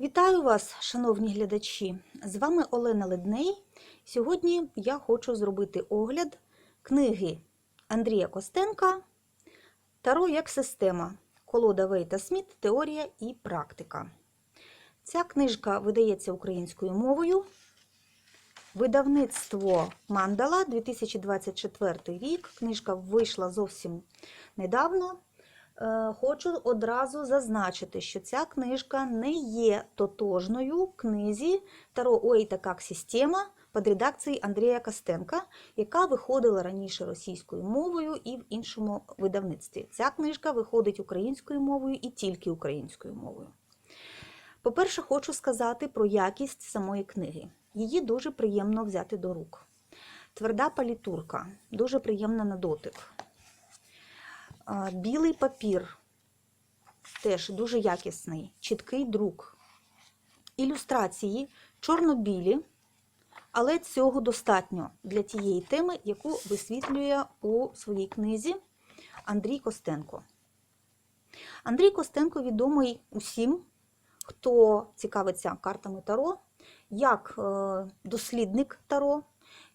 Вітаю вас, шановні глядачі! З вами Олена Ледней. Сьогодні я хочу зробити огляд книги Андрія Костенка Таро як система. Колода Вейта Сміт. Теорія і практика. Ця книжка видається українською мовою. Видавництво Мандала 2024 рік. Книжка вийшла зовсім недавно. Е, Хочу одразу зазначити, що ця книжка не є тотожною книзі Таро Ой та система під редакцією Андрія Костенка, яка виходила раніше російською мовою і в іншому видавництві. Ця книжка виходить українською мовою і тільки українською мовою. По-перше, хочу сказати про якість самої книги. Її дуже приємно взяти до рук. Тверда палітурка, дуже приємна на дотик. Білий папір теж дуже якісний, чіткий друк. Ілюстрації чорно-білі, але цього достатньо для тієї теми, яку висвітлює у своїй книзі Андрій Костенко. Андрій Костенко відомий усім, хто цікавиться картами Таро, як е, дослідник Таро,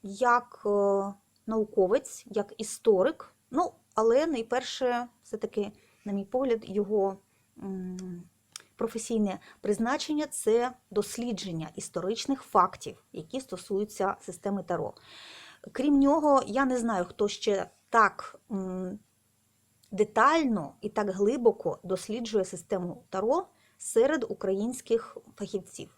як е, науковець, як історик. Ну, але найперше, все-таки, на мій погляд, його професійне призначення це дослідження історичних фактів, які стосуються системи Таро. Крім нього, я не знаю, хто ще так детально і так глибоко досліджує систему Таро серед українських фахівців.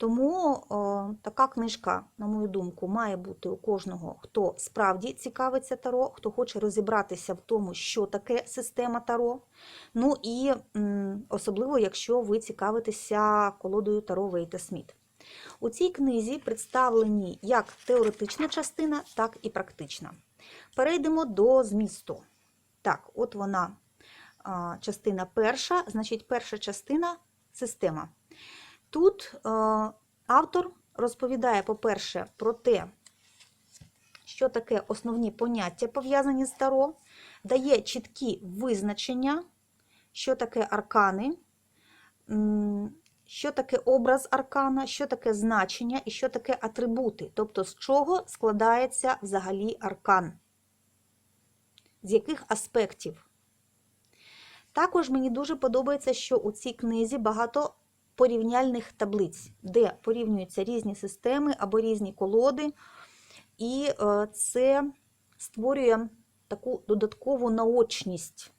Тому о, така книжка, на мою думку, має бути у кожного, хто справді цікавиться Таро, хто хоче розібратися в тому, що таке система Таро. Ну і м, особливо, якщо ви цікавитеся колодою Таро Вейта Сміт. У цій книзі представлені як теоретична частина, так і практична. Перейдемо до змісту. Так, от вона, частина перша, значить, перша частина система. Тут е, автор розповідає, по-перше, про те, що таке основні поняття пов'язані з Таро, дає чіткі визначення, що таке аркани, що таке образ аркана, що таке значення і що таке атрибути, тобто з чого складається взагалі аркан, з яких аспектів. Також мені дуже подобається, що у цій книзі багато порівняльних таблиць, де порівнюються різні системи або різні колоди, і е, це створює таку додаткову наочність.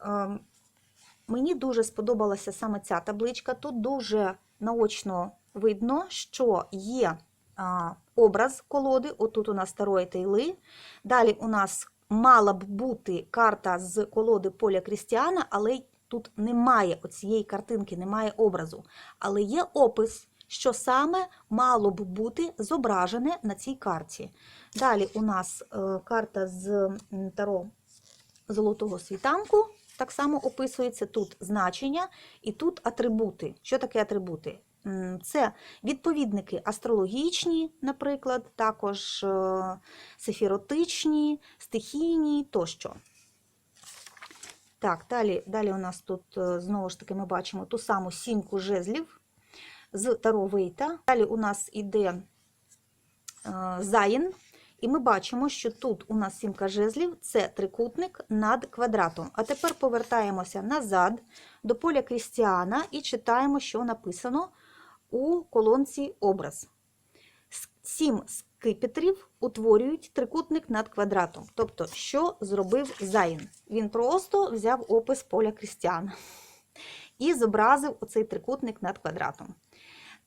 Е, Мені дуже сподобалася саме ця табличка. Тут дуже наочно видно, що є образ колоди. Отут у нас Таро і Тейли. Далі у нас мала б бути карта з колоди Поля Крістіана, але тут немає оцієї картинки, немає образу. Але є опис, що саме мало б бути зображене на цій карті. Далі у нас е, карта з Таро Золотого світанку. Так само описується тут значення і тут атрибути. Що таке атрибути? Це відповідники астрологічні, наприклад, також е, сефіротичні, стихійні тощо. Так, далі, далі у нас тут, е, знову ж таки, ми бачимо ту саму сімку жезлів з Таро Вейта. Далі у нас іде е, заїн, і ми бачимо, що тут у нас сімка жезлів це трикутник над квадратом. А тепер повертаємося назад до поля Крістіана і читаємо, що написано у колонці образ. Сім скипетрів утворюють трикутник над квадратом. Тобто, що зробив Заїн? Він просто взяв опис поля Крістіана і зобразив оцей трикутник над квадратом.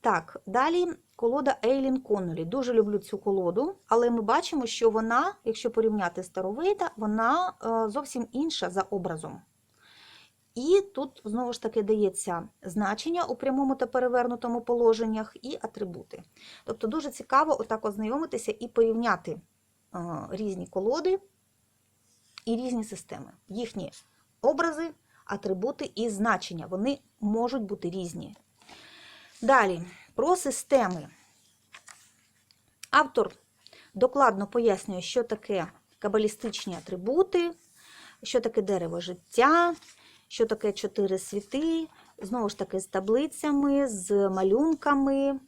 Так, далі колода Ейлін Коннолі. Дуже люблю цю колоду, але ми бачимо, що вона, якщо порівняти з Таровейта, вона е, зовсім інша за образом. І тут знову ж таки дається значення у прямому та перевернутому положеннях і атрибути. Тобто дуже цікаво отак ознайомитися і порівняти е, різні колоди і різні системи. Їхні образи, атрибути і значення. Вони можуть бути різні. Далі, про системи. Автор докладно пояснює, що таке кабалістичні атрибути, що таке дерево життя, що таке чотири світи, Знову ж таки, з таблицями, з малюнками.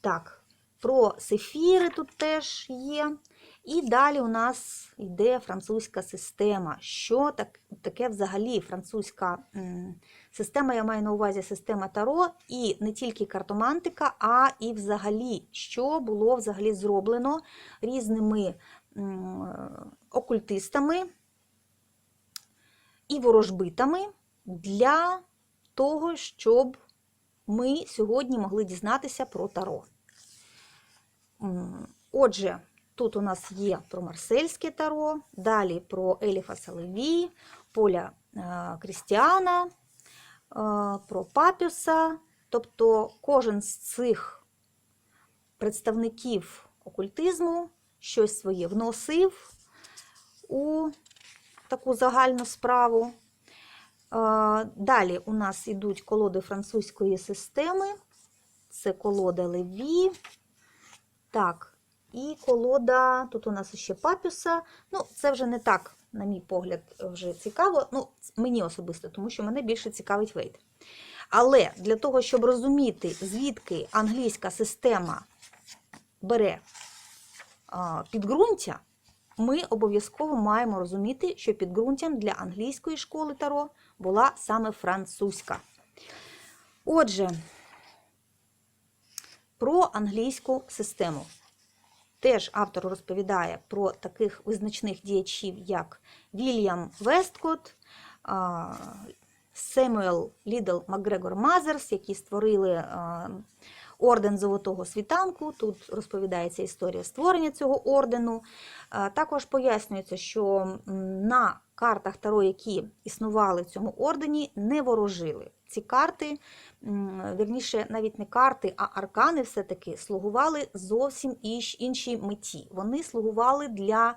Так, про сефіри тут теж є. І далі у нас йде французька система. Що так, таке взагалі французька система, я маю на увазі система Таро, і не тільки картомантика, а і взагалі, що було взагалі зроблено різними окультистами і ворожбитами для того, щоб ми сьогодні могли дізнатися про Таро. Отже, тут у нас є про Марсельське Таро, далі про Еліфа Салеві, Поля е, Крістіана, е, про Папюса. Тобто кожен з цих представників окультизму щось своє вносив у таку загальну справу. Е, Далі у нас йдуть колоди французької системи. Це колода Леві. Так, і колода, тут у нас ще папюса. Ну, це вже не так, на мій погляд, вже цікаво. Ну, мені особисто, тому що мене більше цікавить вейт. Але для того, щоб розуміти, звідки англійська система бере підґрунтя, ми обов'язково маємо розуміти, що підґрунтям для англійської школи Таро була саме французька. Отже, про англійську систему. Теж автор розповідає про таких визначних діячів, як Вільям Весткот, Семюел Лідл Макгрегор Мазерс, які створили орден Золотого світанку. Тут розповідається історія створення цього ордену. Також пояснюється, що на картах Таро, які існували в цьому ордені, не ворожили. Ці карти, вірніше, навіть не карти, а аркани все-таки слугували зовсім іншій меті. Вони слугували для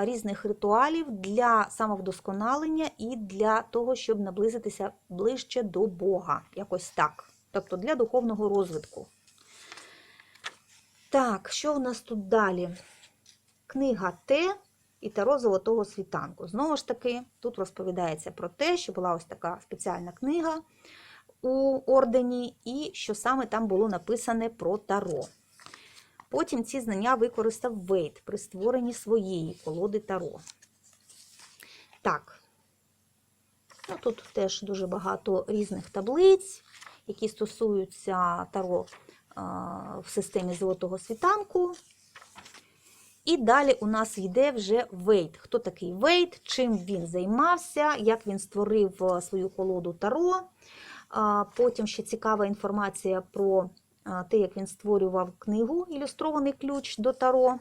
різних ритуалів, для самовдосконалення і для того, щоб наблизитися ближче до Бога. Якось так. Тобто для духовного розвитку. Так, що в нас тут далі? Книга Т і Таро Золотого світанку. Знову ж таки, тут розповідається про те, що була ось така спеціальна книга у ордені, і що саме там було написане про Таро. Потім ці знання використав Вейт при створенні своєї колоди Таро. Так, ну, тут теж дуже багато різних таблиць, які стосуються Таро в системі Золотого світанку. І далі у нас йде вже Вейт. Хто такий Вейт, чим він займався, як він створив свою колоду Таро. Потім ще цікава інформація про те, як він створював книгу Ілюстрований ключ до Таро.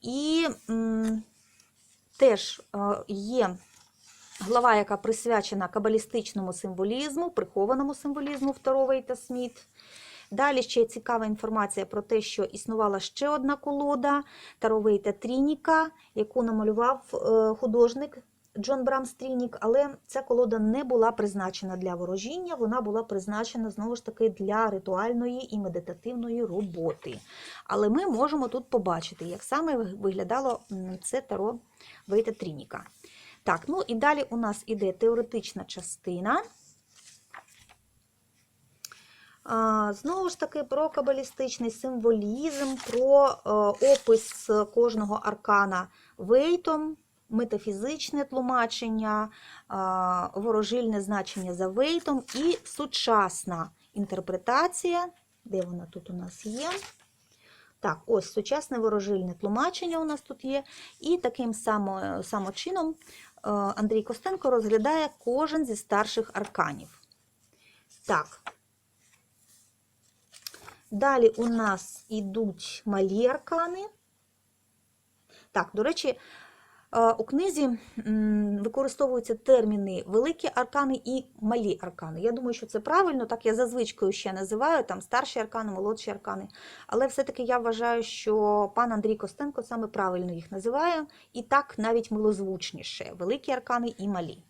І м, теж є глава, яка присвячена кабалістичному символізму, прихованому символізму в Таро Вейта Сміт. Далі ще цікава інформація про те, що існувала ще одна колода Таровейта Трініка, яку намалював е, художник Джон Брам Стрінік, але ця колода не була призначена для ворожіння, вона була призначена знову ж таки для ритуальної і медитативної роботи. Але ми можемо тут побачити, як саме виглядало це Таро Вейта Трініка. Так, ну і далі у нас іде теоретична частина. Знову ж таки, про кабалістичний символізм, про е, опис кожного аркана вейтом, метафізичне тлумачення, ворожильне значення за вейтом і сучасна інтерпретація. Де вона тут у нас є? Так, ось сучасне ворожильне тлумачення у нас тут є. І таким само, е, Андрій Костенко розглядає кожен зі старших арканів. Так. Далі у нас ідуть малі аркани. Так, до речі, е, у книзі використовуються терміни великі аркани і малі аркани. Я думаю, що це правильно, так я за звичкою ще називаю там старші аркани, молодші аркани. Але все-таки я вважаю, що пан Андрій Костенко саме правильно їх називає, і так навіть милозвучніше: великі аркани і малі.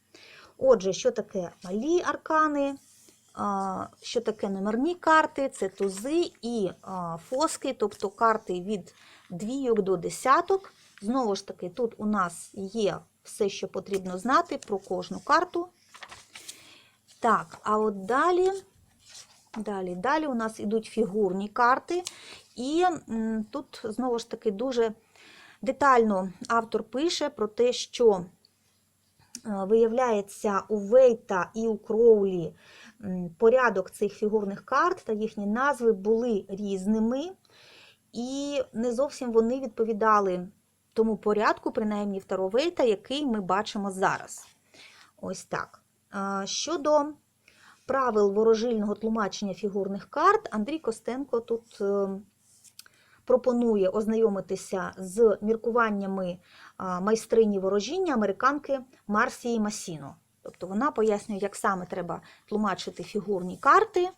Отже, що таке малі аркани? Що таке номерні карти? Це тузи і фоски, тобто карти від двійок до десяток. Знову ж таки, тут у нас є все, що потрібно знати про кожну карту. Так, а от далі, далі, далі у нас ідуть фігурні карти. І тут знову ж таки дуже детально автор пише про те, що е, виявляється у Вейта і у Кроулі порядок цих фігурних карт та їхні назви були різними, і не зовсім вони відповідали тому порядку, принаймні в Таро Вейта, який ми бачимо зараз. Ось так. Щодо правил ворожильного тлумачення фігурних карт, Андрій Костенко тут е, пропонує ознайомитися з міркуваннями майстрині ворожіння американки Марсії Масіно. Тобто вона пояснює, як саме треба тлумачити фігурні карти,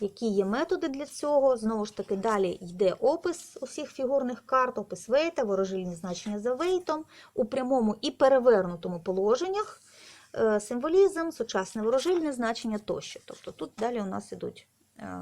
які є методи для цього. Знову ж таки, далі йде опис усіх фігурних карт, опис Вейта, ворожильні значення за Вейтом у прямому і перевернутому положеннях, е, символізм, сучасне ворожильне значення тощо. Тобто тут далі у нас ідуть е,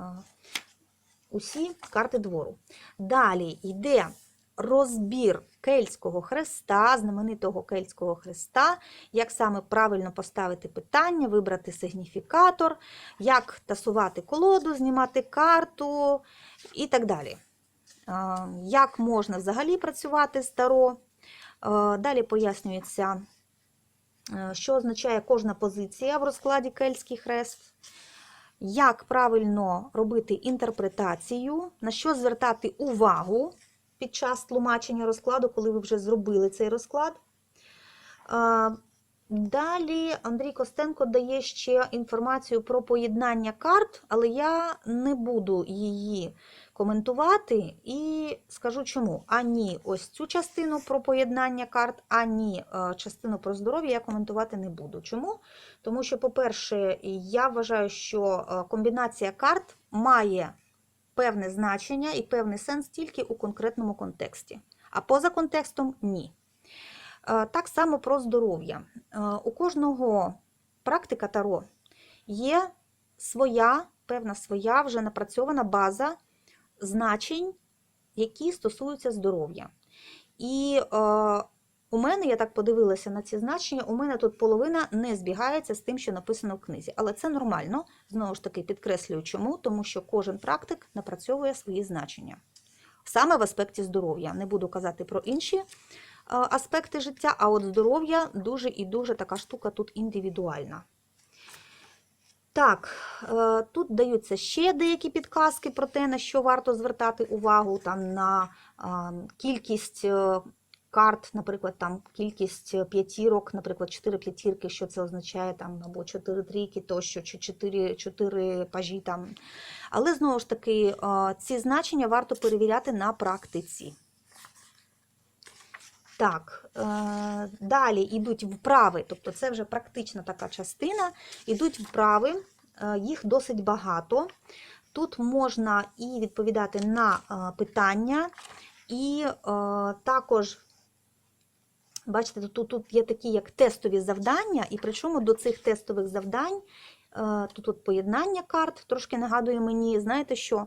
усі карти двору. Далі йде розбір кельтського хреста, знаменитого кельтського хреста, як саме правильно поставити питання, вибрати сигніфікатор, як тасувати колоду, знімати карту і так далі. Як можна взагалі працювати з таро. Далі пояснюється, е, що означає кожна позиція в розкладі Кельтський хрест як правильно робити інтерпретацію, на що звертати увагу під час тлумачення розкладу, коли ви вже зробили цей розклад. Далі Андрій Костенко дає ще інформацію про поєднання карт, але я не буду її коментувати і скажу чому. Ані ось цю частину про поєднання карт, ані е, частину про здоров'я я коментувати не буду. Чому? Тому що, по-перше, я вважаю, що е, комбінація карт має певне значення і певний сенс тільки у конкретному контексті, а поза контекстом ні. Е, Так само про здоров'я. Е, У кожного практика Таро є своя, певна своя вже напрацьована база значень, які стосуються здоров'я. І е, у мене, я так подивилася на ці значення, у мене тут половина не збігається з тим, що написано в книзі. Але це нормально, знову ж таки, підкреслюю чому, тому що кожен практик напрацьовує свої значення. Саме в аспекті здоров'я. Не буду казати про інші е, аспекти життя, а от здоров'я дуже і дуже така штука тут індивідуальна. Так, е, тут даються ще деякі підказки про те, на що варто звертати увагу, там на е, кількість е, карт, наприклад, там кількість п'ятірок, наприклад, 4 п'ятірки, що це означає, там, або 4 трійки тощо, чи 4, 4 пажі. Там. Але знову ж таки, е, ці значення варто перевіряти на практиці. Так, е, далі йдуть вправи, тобто це вже практична така частина. Йдуть вправи, е, їх досить багато. Тут можна і відповідати на е, питання, і е, також, бачите, тут, тут є такі як тестові завдання, і причому до цих тестових завдань, е, тут от поєднання карт, трошки нагадує мені, знаєте що?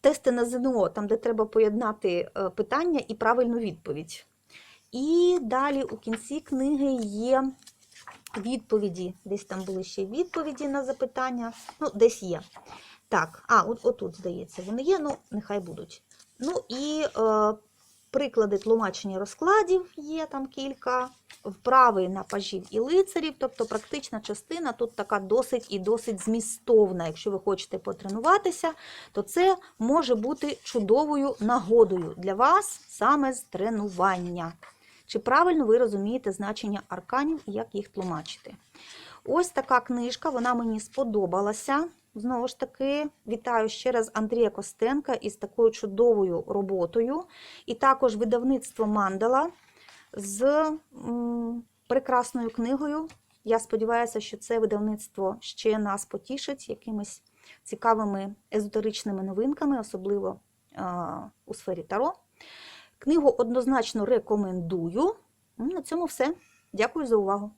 Тести на ЗНО, там, де треба поєднати е, питання і правильну відповідь. І далі у кінці книги є відповіді. Десь там були ще відповіді на запитання. Ну, десь є. Так, а, от, отут, здається, вони є, ну, нехай будуть. Ну і е, приклади тлумачення розкладів є там кілька, вправи на пажів і лицарів, тобто практична частина тут така досить і досить змістовна. Якщо ви хочете потренуватися, то це може бути чудовою нагодою для вас саме з тренування. Чи правильно ви розумієте значення арканів і як їх тлумачити? Ось така книжка, вона мені сподобалася. Знову ж таки, вітаю ще раз Андрія Костенка із такою чудовою роботою. І також видавництво Мандала з прекрасною книгою. Я сподіваюся, що це видавництво ще нас потішить якимись цікавими езотеричними новинками, особливо у сфері Таро. Книгу однозначно рекомендую. На цьому все. Дякую за увагу.